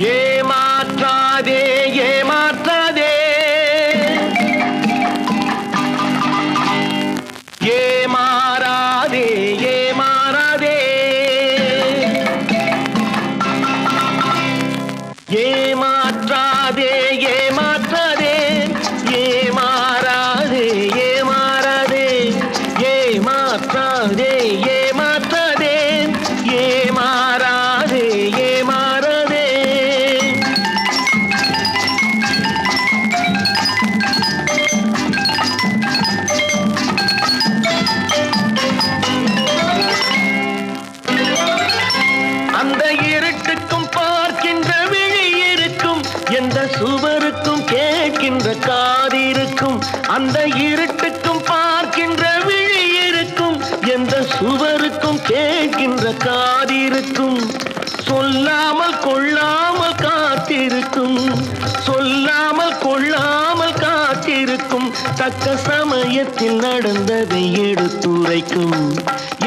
ஏமாற்றாதே ஏமாற்றாதே. ஏமாறாதே ஏமாறாதே. ஏமாற்றாதே ஏமாற்றாதே. ஏமாறாதே ஏமாறாதே. ஏமாற்றாதே ஏமாற்றாதே கேட்கின்ற காதிருக்கும் அந்த இருட்டுக்கும் பார்க்கின்ற விழி இருக்கும் எந்த சுவருக்கும் கேட்கின்ற காதிருக்கும் சொல்லாமல் கொள்ளாமல் காத்திருக்கும் சொல்லாமல் கொள்ளாமல் காத்திருக்கும் தக்க சமயத்தில் நடந்ததை எடுத்துரைக்கும்.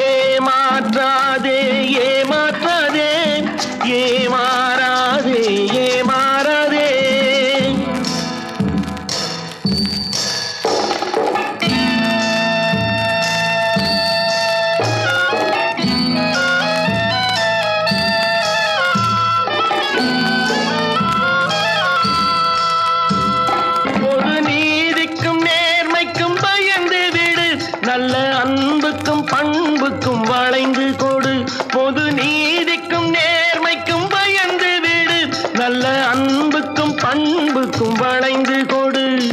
ஏமாற்றா பண்புக்கும் கொடு.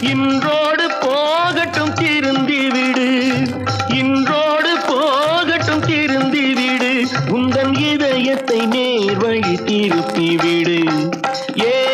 இன்றோடு போகட்டும் திருந்தி விடு. இன்றோடு போகட்டும் திருந்தி விடு. உந்தன் இதயத்தை நேர் வழி திருப்பி விடு. ஏ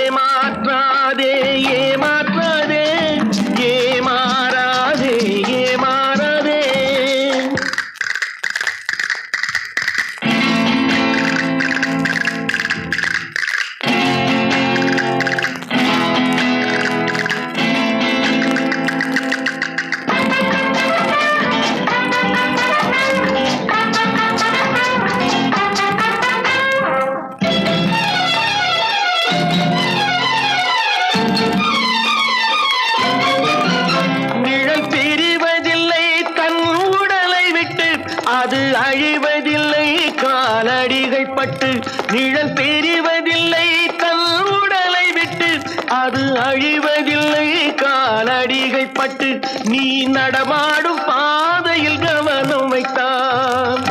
காலடிகள் பட்டு நிழல் தெரிவதில்லை தன் உடலை விட்டு அது அழிவதில்லை. காலடிகள் பட்டு நீ நடமாடும் பாதையில் கவனம் வைத்தான்.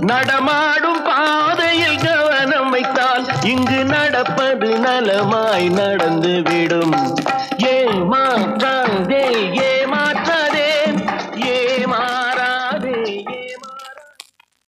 நடமாடும் பாதையில் கவனம் வைத்தால் இங்கு நடப்பது நலமாய் நடந்து விடும்.